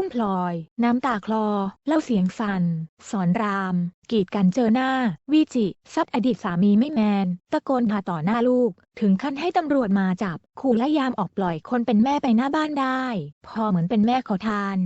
กุ้งพลอย น้ำตาคลอ เล่าเสียงสั่นสอนราม กีดกันเจอหน้า วิจิ ซัดอดีตสามีไม่แมน ตะโกนพาต่อหน้าลูก ถึงขั้นให้ตำรวจมาจับ ขู่และยามออกปล่อยคนเป็นแม่ไปหน้าบ้านได้ พอเหมือนเป็นแม่ขอทาน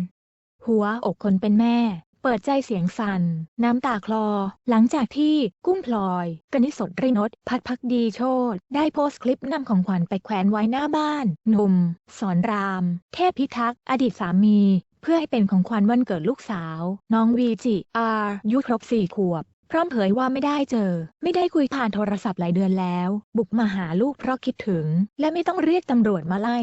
หัวอกคนเป็นแม่เปิดใจเสียงสั่นน้ำตาคลอ หลังจากที่กุ้งพลอย กนิษฐ์รินทพัดพักดีโชตได้โพสต์คลิปนำของขวัญไปแขวนไว้หน้าบ้าน หนุ่ม สอนราม เทพพิทักษ์ อดีตสามี เพื่อให้เป็นของขวัญวันเกิดลูกสาว น้องวีจิอาร์ยุครบสี่ขวบ พร้อมเผยว่าไม่ได้เจอ ไม่ได้คุยผ่านโทรศัพท์หลายเดือนแล้ว บุกมาหาลูกเพราะคิดถึง และไม่ต้องเรียกตำรวจมาไล่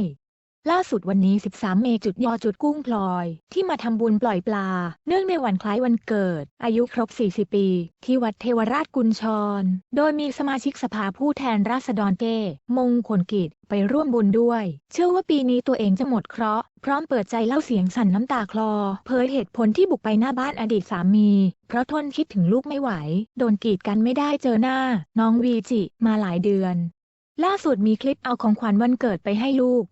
ล่าสุดวันนี้ 13 เมจุดยอจุดกุ้งพลอย ที่มาทำบุญปล่อยปลา เนื่องในวันคล้ายวันเกิด อายุครบ 40 ปี ที่วัดเทวราชกุญชร โดยมีสมาชิกสภาผู้แทนราษฎรเก้มงคลกิจไปร่วมบุญด้วย เชื่อว่าปีนี้ตัวเองจะหมดเคราะห์ พร้อมเปิดใจเล่าเสียงสั่นน้ำตาคลอ เผยเหตุผลที่บุกไปหน้าบ้านอดีตสามี เพราะทนคิดถึงลูกไม่ไหว โดนกีดกันไม่ได้เจอหน้า น้องวีจิมาหลายเดือนล่าสุดมีคลิปเอาของขวัญวันเกิดไปให้ลูก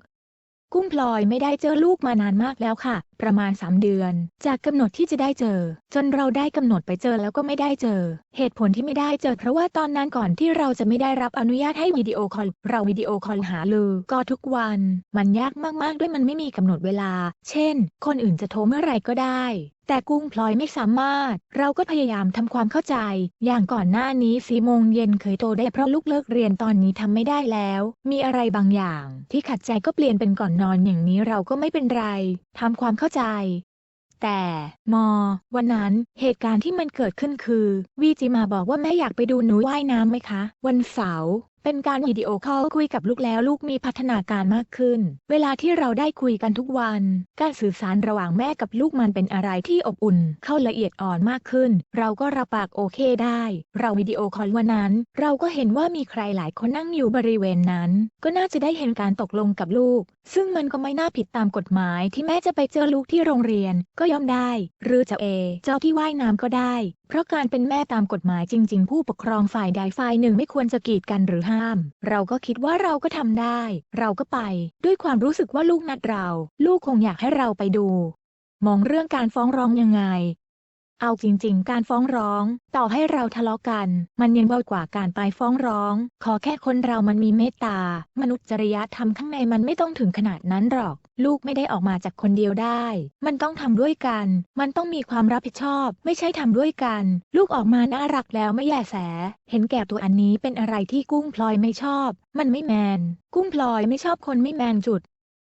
กุ้งพลอยไม่ได้เจอลูกมานานมากแล้วค่ะประมาณ 3 เดือน จากกำหนดที่จะได้เจอ จนเราได้กำหนดไปเจอแล้วก็ไม่ได้เจอ เหตุผลที่ไม่ได้เจอ เพราะว่าตอนนั้นก่อนที่เราจะไม่ได้รับอนุญาตให้วิดีโอคอลเราวิดีโอคอลหาลือ ก็ทุกวัน มันยากมากๆด้วยมันไม่มีกำหนดเวลา เช่น คนอื่นจะโทรเมื่อไหร่ก็ได้แต่กุ้งพลอยไม่สามารถ เราก็พยายามทำความเข้าใจ อย่างก่อนหน้านี้สีโมงเย็นเคยโทรได้เพราะลูกเลิกเรียนตอนนี้ทำไม่ได้แล้ว มีอะไรบางอย่าง ที่ขัดใจก็เปลี่ยนเป็นก่อนนอนอย่างนี้เราก็ไม่เป็นไรทำความเข้าาใจ แต่มอ วันนั้นเหตุการณ์ที่มันเกิดขึ้นคือ วีจิมาบอกว่าแม่อยากไปดูหนูว่ายน้ำไหมคะ วันเสาร์เป็นการวิดีโอคอลคุยกับลูกแล้วลูกมีพัฒนาการมากขึ้น เวลาที่เราได้คุยกันทุกวัน การสื่อสารระหว่างแม่กับลูกมันเป็นอะไรที่อบอุ่น เข้าละเอียดอ่อนมากขึ้น เราก็รับปากโอเคได้ เราวิดีโอคอลวันนั้น เราก็เห็นว่ามีใครหลายคนนั่งอยู่บริเวณนั้น ก็น่าจะได้เห็นการตกลงกับลูก ซึ่งมันก็ไม่น่าผิดตามกฎหมายที่แม่จะไปเจอลูกที่โรงเรียน ก็ยอมได้ หรือจะเอเจ้าที่ว่ายน้ำก็ได้เพราะการเป็นแม่ตามกฎหมายจริง ๆ ผู้ปกครองฝ่ายใดฝ่ายหนึ่งไม่ควรจะกีดกันหรือห้าม เราก็คิดว่าเราก็ทำได้ เราก็ไป ด้วยความรู้สึกว่าลูกนัดเรา ลูกคงอยากให้เราไปดู มองเรื่องการฟ้องร้องยังไง เอาจริง ๆ การฟ้องร้อง ต่อให้เราทะเลาะกัน มันยังเบากว่าการไปฟ้องร้อง ขอแค่คนเรามันมีเมตตามนุษยจริยธรรมข้างในมันไม่ต้องถึงขนาดนั้นหรอก ลูกไม่ได้ออกมาจากคนเดียวได้ มันต้องทำด้วยกัน มันต้องมีความรับผิดชอบ ไม่ใช่ทำด้วยกัน ลูกออกมาน่ารักแล้วไม่แย่แส เห็นแก่ตัวอันนี้เป็นอะไรที่กุ้งพลอยไม่ชอบ มันไม่แมน กุ้งพลอยไม่ชอบคนไม่แมนจุด